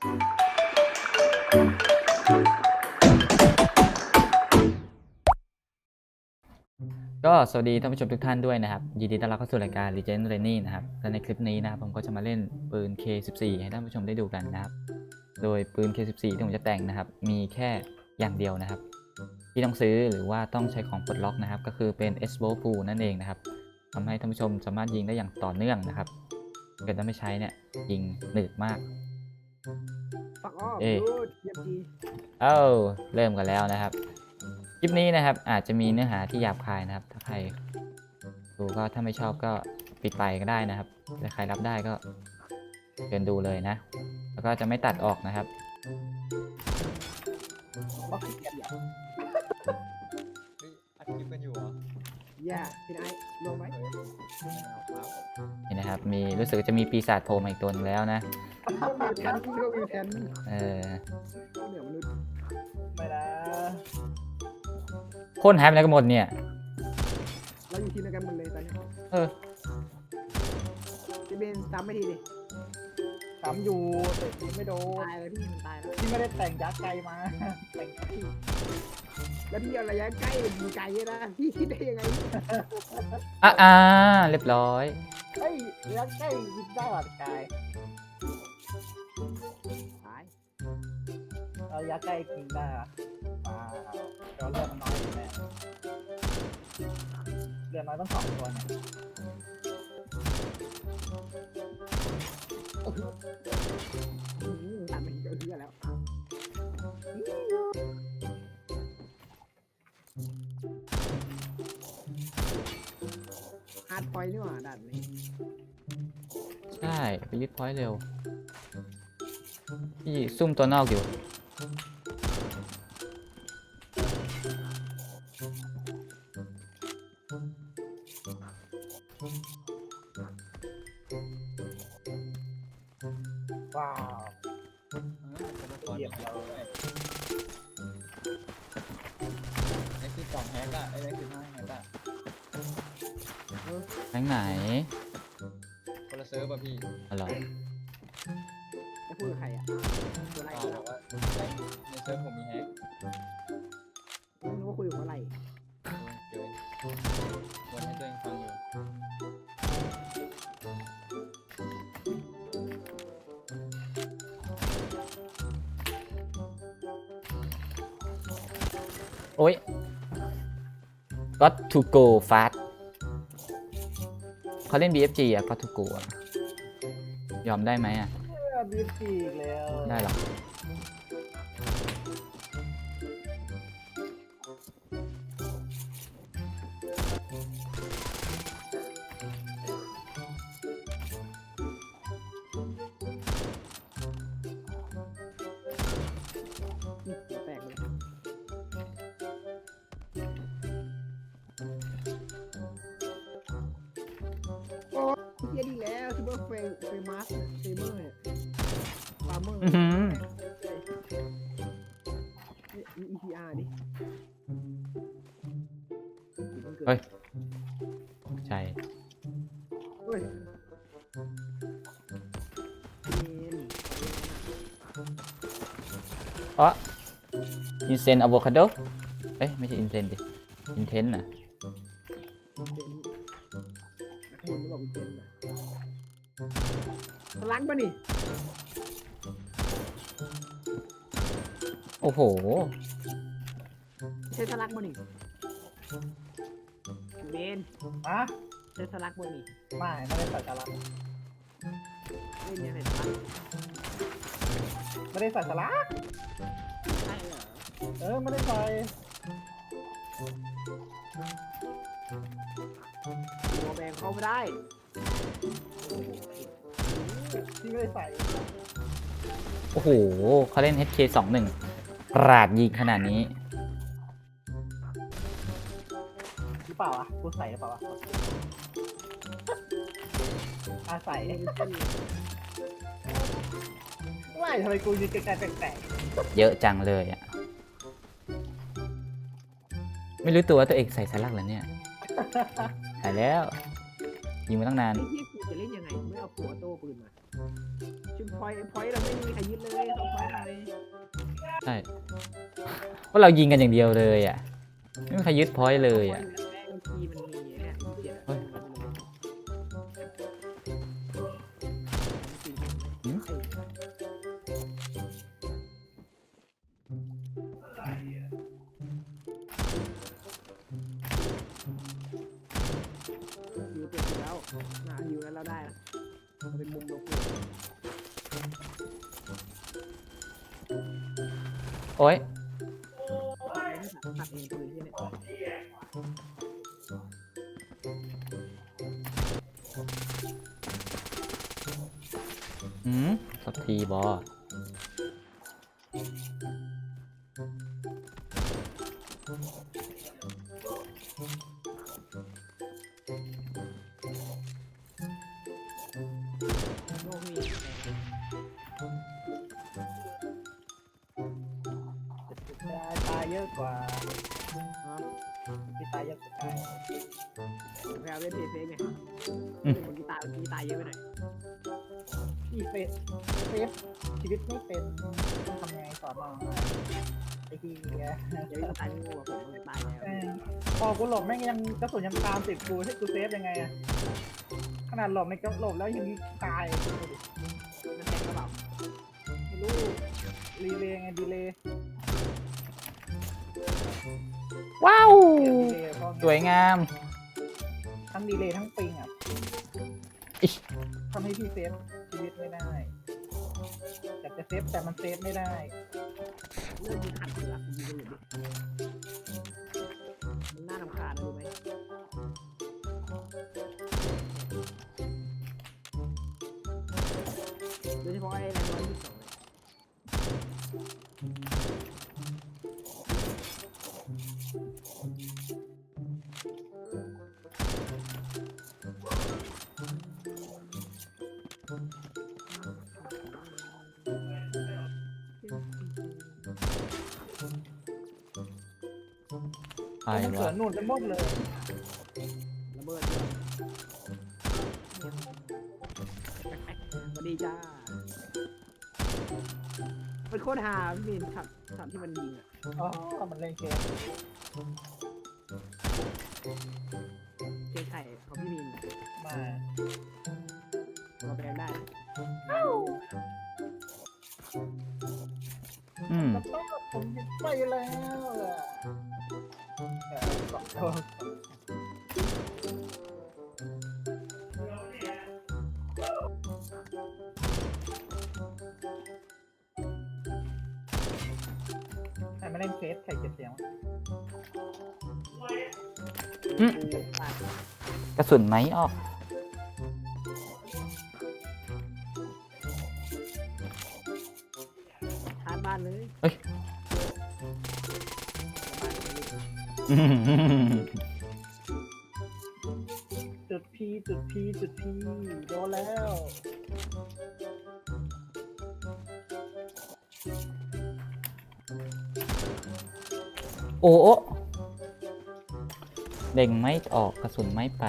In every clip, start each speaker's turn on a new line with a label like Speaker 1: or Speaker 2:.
Speaker 1: ก็สวัสดีท่านผู้ชมทุกท่านด้วยนะครับ ยินดีต้อนรับเข้าสู่รายการ Legend r a i n y นะครับและในคลิปนี้นะครับผมก็จะมาเล่นปืน K14 ให้ท่านผู้ชมได้ดูกันนะครับ โดยปืน K14 ที่ผมจะแต่งนะครับ มีแค่อย่างเดียวนะครับ ที่ต้องซื้อหรือว่าต้องใช้ของปลดล็อกนะครับ ก็คือเป็น s b o f u นั่นเองนะครับทำให้ท่านผู้ชมสามารถยิงได้อย่างต่อเนื่องนะครับเกิดถ้าไม่ใช้เนี่ยยิงหนืดมาก
Speaker 2: ฟักออฟ
Speaker 1: เอ๊ะ
Speaker 2: ดูดเทียบจี
Speaker 1: เอ้าเริ่มกันแล้วนะครับ คลิปนี้นะครับอาจจะมีเนื้อหาที่หยาบคายนะครับ ถ้าใครดูก็ถ้าไม่ชอบก็ปิดไปก็ได้นะครับแต่ใครรับได้ก็เชิญดูเลยนะ แล้วก็จะไม่ตัดออกนะครับ
Speaker 2: ฟักเทียบอย่า
Speaker 3: เฮ้ยอัดคลิปกันอยู่เหรอ
Speaker 2: อย่าพี่นายลงไหม
Speaker 3: เฮ้ยไม่เอาครับ
Speaker 1: นี่ นะครับ มีรู้สึกว่าจะมีปีศาจโผล่มาอีกตัวหนึงแล้วนะ
Speaker 2: ก็มีแทนก็มีแทน
Speaker 1: เออ
Speaker 2: เหนือมนุษย์
Speaker 3: ไม่นะ
Speaker 1: พ่นหายไปแล้วก็หมดเนี่ย
Speaker 2: เราอยู่ทีมเดียวกันหมดเลยตอนนี้
Speaker 1: เออ
Speaker 2: พี่เบนตามไม่ทีดิ
Speaker 3: ทำอยู่แต่ยิงไม่โดน
Speaker 2: ตายเลยพี่มันตายแล้ว
Speaker 3: พี่ไม่ได้แต่งยักษ์ไกลมา แต่งที่
Speaker 2: แล้วพี่เอาระยะใกล้ยิงไกลเลยนะพี่คิดได้ยังไง
Speaker 1: อะอ่าเรียบร้อย
Speaker 3: เฮ้ยยักษ์ใกล้ยิงได้หรอไกล
Speaker 2: ตาย
Speaker 3: เอายักษ์ใกล้ยิงได้เหรอว้าวแต่ว่าเลือดมันน้อยอยู่แน่เลือดน้อยต้องสองตัวเนี่ย
Speaker 2: อืม ตามไปเจอเพื่อแล้วฮาร์ดพอยต์นี่หว่าด่านนี้
Speaker 1: ใช่ ไปยึดพอยต์เร็ว พี่ซุ่มตัวนอกอยู่
Speaker 2: ใน
Speaker 3: เซิร์ฟผมมีแฮก
Speaker 2: ไม่รู้ว่าคุยกับอะไร
Speaker 3: เดี๋ยววนให้ตัวเองฟังอยู่
Speaker 1: โอ้ย got to go fast เขาเล่น BFG อะ got to go อะยอมได้ไหมอะ
Speaker 3: บีบจีอีกแล้ว
Speaker 1: ได้หรอ
Speaker 2: แตกเลยโอ้เฮียดีแล้วซูเปอร์เฟรเฟมัสเฟเมอร์เนี่ยฟาร์เมอร์
Speaker 1: อื้อหือ
Speaker 2: นี่ EPR ดิ
Speaker 1: เฮ้ย ใช่
Speaker 2: เฮ้ยเมน
Speaker 1: อ๋อ อินเซนอะโวคาโดเอ้ย ไม่ใช่อินเซนดิอินเทนน่ะ
Speaker 2: เจนนักบุญหรือเปล่าคุณเจนน่ะพลังปะนี่
Speaker 1: โอ้โห
Speaker 2: ใช่สลักปะนี่เมน
Speaker 3: อะ
Speaker 2: ใช่สลักปะนี่
Speaker 3: ไม่ไม่ได้ใส่สลัก
Speaker 2: เล่นยังไงสลัก
Speaker 3: ไม่ได้ใส่สลัก
Speaker 2: ใช่ เหรอ
Speaker 3: เออไม่ได้ใส่
Speaker 2: ตัวแบงเข้าไม่ได้
Speaker 3: พี่ไม่ได้ใส่
Speaker 1: โอ้โหเขาเล่น HK21 กราดยิงขนาดนี้
Speaker 3: หรือเปล่าวะกูใส่หรือเปล่าวะอาใส่
Speaker 2: เล่นเส้น
Speaker 3: ไม่ทำไมกูยืนไกลๆแปลก
Speaker 1: เยอะจังเลยอะ ไม่รู้ตัวว่าตัวเองใส่สลักแล้วเนี่ยหายแล้ว ยิงมาตั้งนาน
Speaker 2: ไอ้ที่กูจะเล่นยังไงไม่เอาหัวโต้ปืนมาชุดพอยพอยเราไม่มีใครยึดเลยเขา
Speaker 1: ใช่ว่าเรายิงกันอย่างเดียวเลยอะ ไม่มีใครยึดพอยต์เลยอะ
Speaker 2: ยตัดเองปืนที่เนี่ย
Speaker 1: อืมสักทีบอ
Speaker 3: ตายเยอะกว่า
Speaker 2: ครับ
Speaker 3: ที่ตายเยอะกว่าตาย
Speaker 2: แพลวเล่นเพย์เฟกไง
Speaker 1: อืม
Speaker 2: คนกีตาร์กีตาร์เยอะไปหน่อย
Speaker 3: พี่เฟสเฟสชีวิตไม่เป็นต้องทำไงสอนมาไอ้ที่แก
Speaker 2: เดี๋ยวกีตาร์นี่โง่กว่าผมมันตายแล้ว
Speaker 3: แม่งพอกูหลบแม่งยังกระสุนยังตามติดกูให้กูเซฟยังไงอะขนาดหลบในก็หลบแล้วยังตาย
Speaker 2: มันแทงกระเป๋า
Speaker 3: ไม่รู้รีเลย์ไงดีเลย์
Speaker 1: ว้าว สวยงาม
Speaker 3: ทั้งดีเลย์ทั้งปิงอะ
Speaker 1: อิ๊ะ
Speaker 3: ทำให้พี่เซฟชีวิตไม่ได้อยากจะเซฟแต่มันเซฟไม่ได้
Speaker 2: ไป
Speaker 3: มันเสื
Speaker 1: วะ
Speaker 3: อหนุนไปหมดเลย
Speaker 2: ระเบิดด้วยสวัสดีจ้าเป็นโคตรฮาพี่มินช็อตช็อตที่มันยิงอะ
Speaker 3: อ๋อมันเล่นเกม เคสใครเก็บเสียงวะ
Speaker 1: อืม
Speaker 2: ตัด
Speaker 1: กระสุนไหมออก
Speaker 2: ชาร์จบ้านเลย
Speaker 1: เฮ้ย
Speaker 2: บ้านเลย
Speaker 1: อืม
Speaker 3: จุดพีจุดพีจุดพีโดนแล้ว
Speaker 1: โอ้เด้งไม่ออกกระสุนไม่ไป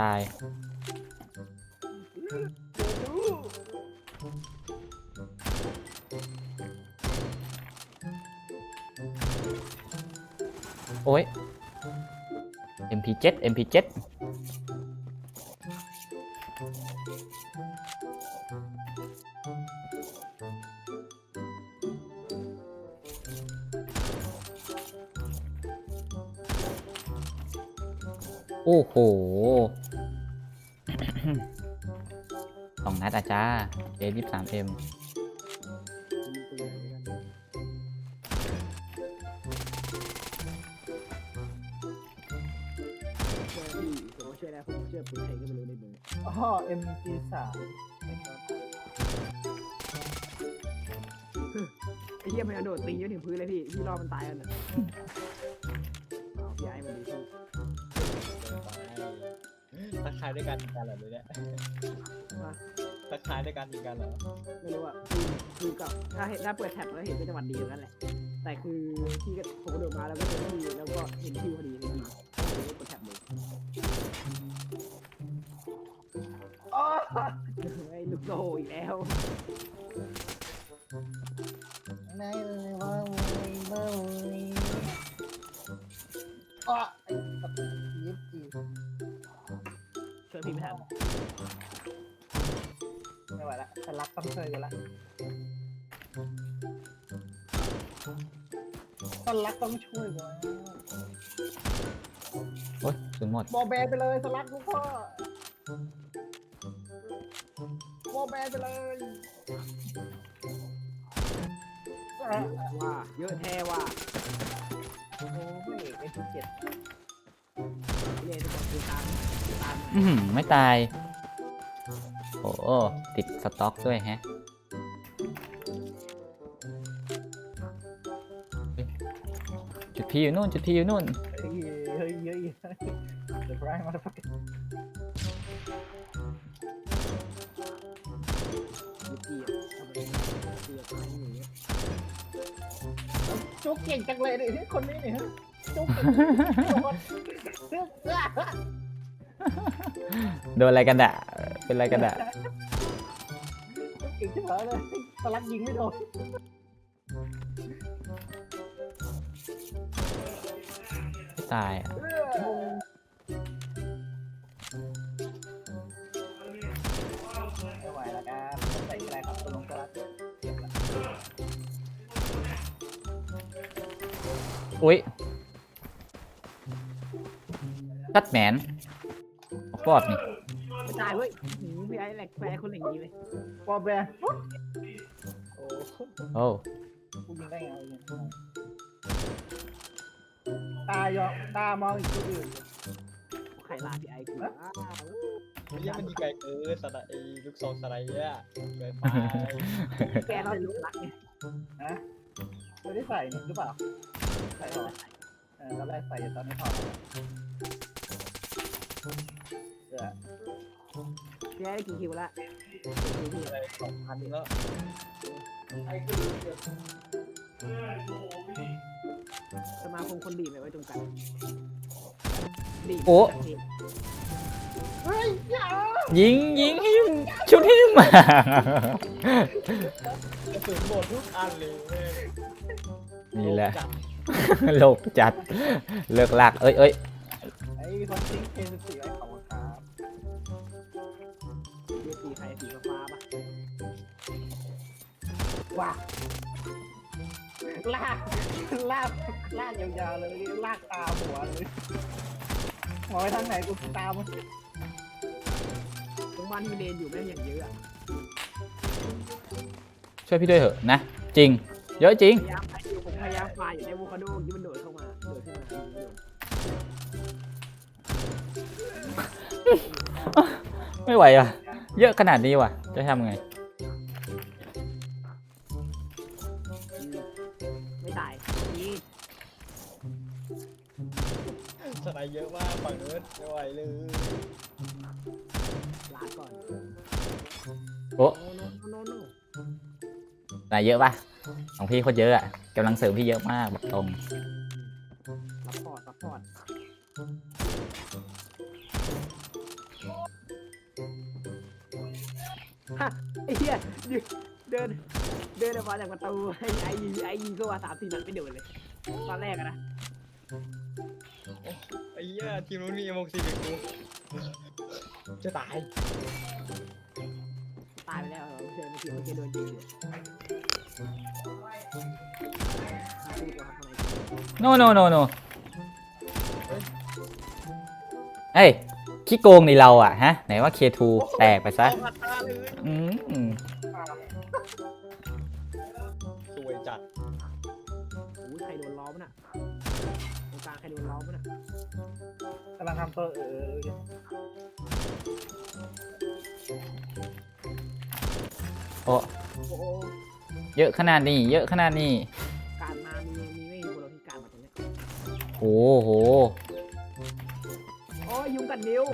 Speaker 2: ตาย
Speaker 1: โอ้ย MP7 MP7 โอ้โห สองนัดอาจารย์เอยี่สามเอ็ม
Speaker 2: ยิงปืนอะไรกันช่วยพี่ผมก็ช่วยได้ผมเชื่อปืนใครก็ไม่รู้ในมือ
Speaker 3: อ๋อ MG3 ไม่ชอบ
Speaker 2: ไอ้เหี้ยมันกระโดดตีจนถึงพื้นเลยพี่ พี่รอมันตายแล้วนะเอาพี่ไอ้มันดีพี่
Speaker 4: ทักทายด้วยกันมีกันเหรอเนี่ย
Speaker 2: มา
Speaker 4: ทักทายด้วยกันมีกันเหรอ
Speaker 2: ไม่รู้อะคือคือกับถ้าเห็นถ้าเปิดแท็บแล้วเห็นก็จะหวันดีอย่างนั้นแหละ แต่คือพี่ก็ผมกระโดดมาแล้วก็เจอพี่แล้วก็เห็นพี่พอดีเลยพี่ก็เลยกดแท็บเลย
Speaker 3: อ๋อ
Speaker 2: ไอ้ลูกโตอีกแล้ว
Speaker 3: นรักต้องช่วยกันละฉันรักต้องช่วยกัน
Speaker 1: โอ๊ยสุนหมด
Speaker 3: บอแบนไปเลยสลักลูกพ่อโบแบนไปเลยอะ
Speaker 2: ว่าเยอะแท้ว่า
Speaker 3: โอ้ยไอ้ที่เจ็ด
Speaker 2: เรียนจะบอกคือตามตาม
Speaker 1: อือหือไม่ตาย โอ้ติดสต็อกด้วยแฮะ จุดพีอยู่นู่น จุดพีอยู่นู่น
Speaker 3: เฮ้ยเฮ้ยเฮ้ยเดอะไบรท์มาฟัก
Speaker 2: ยุกี้อะทำไมเสียตายอย่างเงี้ย
Speaker 3: จุกเก่งจังเลยดิคนนี้เนี่ฮะจุกเก่ง
Speaker 1: โดนอะไรกันดะเป็นอะไรกันดะ
Speaker 3: เก่งชิบหายเลยสลักยิงไม่โดน
Speaker 1: ไม่ตายอะ
Speaker 3: ไม่ไหวแล้วครับใส่อะไรครับตัวลงสลักเก็บละ
Speaker 1: อุ๊ยตัดแหมน ปอดนี่
Speaker 2: ไม่ตายเว้ยหืมพี่ไอ้แหลกแปรคนอย่างนี้เลย
Speaker 3: บอแบนโอ้
Speaker 1: โอ้
Speaker 3: กูยิงได้ไงเอายิงตายอตามองอีกตัวอื่น
Speaker 2: ใครล่าพี่ไอ้กูอ้าว
Speaker 4: ไอ้เหี้ยมันดีไกลเกินสไลด์ไอ้ลูกซองสไลด์เนี่ยเกินไป
Speaker 2: แกเราจะลุกลักไง
Speaker 3: นะไม่ได้ใส่นี่หรือเปล่าใส่หรอเออตอนแรกใส่ตอนนี้ถอดเออ
Speaker 2: พี่ได้กี่คิวละ
Speaker 4: อะไรสองพันแล้ว
Speaker 2: สมาคมคนดีไหมไว้จำกัดดี
Speaker 1: โอ้
Speaker 3: เฮ้ยอย่า
Speaker 1: ยิงยิงให้ชุดให้มา
Speaker 4: กระสุนหมดทุกอันเลยเว้ย
Speaker 1: นี่แหละ โลกจัด เลิกลากเอ้ยเอ้ย
Speaker 3: ไอ้คนทิ้งเกมสี่ไว้ขอบคุณครับ
Speaker 2: เรีสีใครสีฟ้าปะ
Speaker 3: ว้าลากลากลากยาวๆเลยลากตาหัวเลยมองไปทางไหนกูตาม
Speaker 2: ตรงบ้านที่เรนอยู่แม่งอย่างเยอะอะ
Speaker 1: ช่วยพี่ด้วยเหอะนะ จริง เยอะจริง
Speaker 2: พยายาม ไม่
Speaker 1: ไหวอะ เยอะขนาดนี้ว่ะ จะทำไง
Speaker 2: ไม่ตายนี่
Speaker 4: สไลด์เยอะมากฝั่งนู้นไม่ไหวเลย
Speaker 2: ลาก่อน
Speaker 1: โอ้
Speaker 2: โนโนโนโน
Speaker 1: นายเยอะปะของพี่โคตรเยอะอะกำลังเสริมพี่เยอะมากแบบตรง
Speaker 2: ไอ้เหี้ยเดิน เดินออกมาจากประตูไอ้ไอ้ยิงไอ้ยิงก็ว่าสามสี่นัดไม่โดนเลย ตอนแรกอะนะ
Speaker 4: ไอ้เหี้ยทีมนู้นมีเอ็มหกสี่เป็นกูจะตาย
Speaker 2: ตายไปแล้วเหรอไม่ใช่ไม่ใช่ไม่ใช่โดนยิงเลยพูดว่าทำไม
Speaker 1: โนโนโนโนเอ้ยขี้โกงนี่เราอะฮะ ไหนว่า K2 แตกไปซะ
Speaker 4: เอามาตาเลย
Speaker 1: อืม
Speaker 2: กำ
Speaker 3: ลังทำตัวเออ
Speaker 2: โอ้โอ้
Speaker 1: เยอะขนาดนี้ เยอะขนาดนี้
Speaker 2: การมามีมีไม่มีคนเราพิการมาตรงนี้ย
Speaker 1: โหโห
Speaker 2: โอ้ยยุงกัดนิ้ว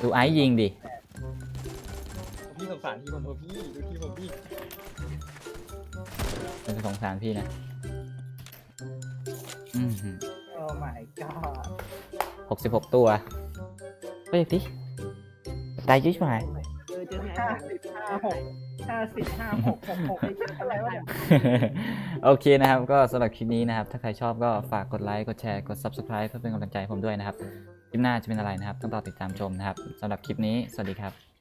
Speaker 1: ดูไอ้ยิงดิ
Speaker 4: พี่สงสารพี่ผมเถอะพี่ดูพี่ผมพี่
Speaker 1: เป็นสงสารพี่นะ
Speaker 3: โอ้ my god
Speaker 1: หกสิบหกตัวเฮ้ยดิตายยิ่งไหม
Speaker 2: เออเจอพี่ไอ้
Speaker 3: ห้าสิบห้าหกห้าสิบห้าหกหกหกไอ้เหี้ยอะไรวะเนี่ย
Speaker 1: โอเคนะครับ ก็สำหรับคลิปนี้นะครับ ถ้าใครชอบก็ฝากกดไลค์ กดแชร์ กด Subscribe เพื่อเป็นกำลังใจให้ผมด้วยนะครับ คลิปหน้าจะเป็นอะไรนะครับ ต้องรอติดตามชมนะครับสำหรับคลิปนี้ สวัสดีครับ